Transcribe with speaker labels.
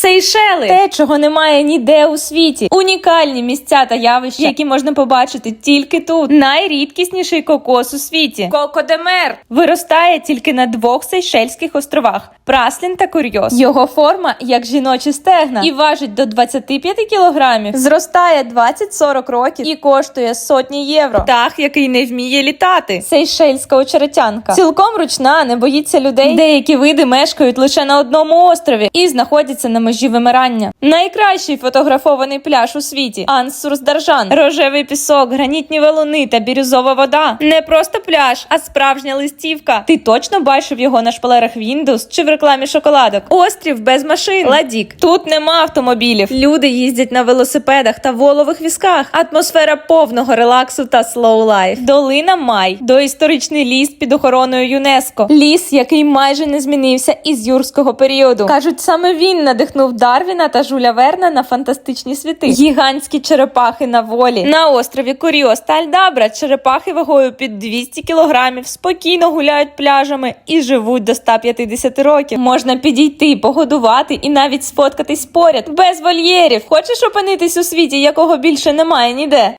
Speaker 1: Сейшели те, чого немає ніде у світі. Унікальні місця та явища, які можна побачити тільки тут. Найрідкісніший кокос у світі. Кокодемер виростає тільки на двох Сейшельських островах Праслін та Курйос. Його форма як жіночі стегна і важить до 25 кілограмів. Зростає 20-40 років і коштує сотні євро. Птах, який не вміє літати. Сейшельська очеретянка. Цілком ручна, не боїться людей. Деякі види мешкають лише на одному острові і знаходяться на межі вимирання. Найкращий фотографований пляж у світі Ансурсдаржан. Рожевий пісок, гранітні валуни та бірюзова вода. Не просто пляж, а справжня листівка. Ти точно бачив його на шпалерах Windows чи в рекламі шоколадок. Острів без машин. Ладік. Тут нема автомобілів. Люди їздять на велосипедах та волових візках. Атмосфера повного релаксу та life. Долина Май. Доісторичний ліс під охороною ЮНЕСКО. Ліс, який майже не змінився із юрського періоду. Кажуть, саме він надихнув Дарвіна та Жуля Верна на фантастичні світи. Гігантські черепахи на волі. На острові Куріос та Альдабра черепахи вагою під 200 кілограмів спокійно гуляють пляжами і живуть до 150 років. Можна підійти, погодувати і навіть сфоткатись поряд без вольєрів. Хочеш опинитись у світі, якого більше немає ніде?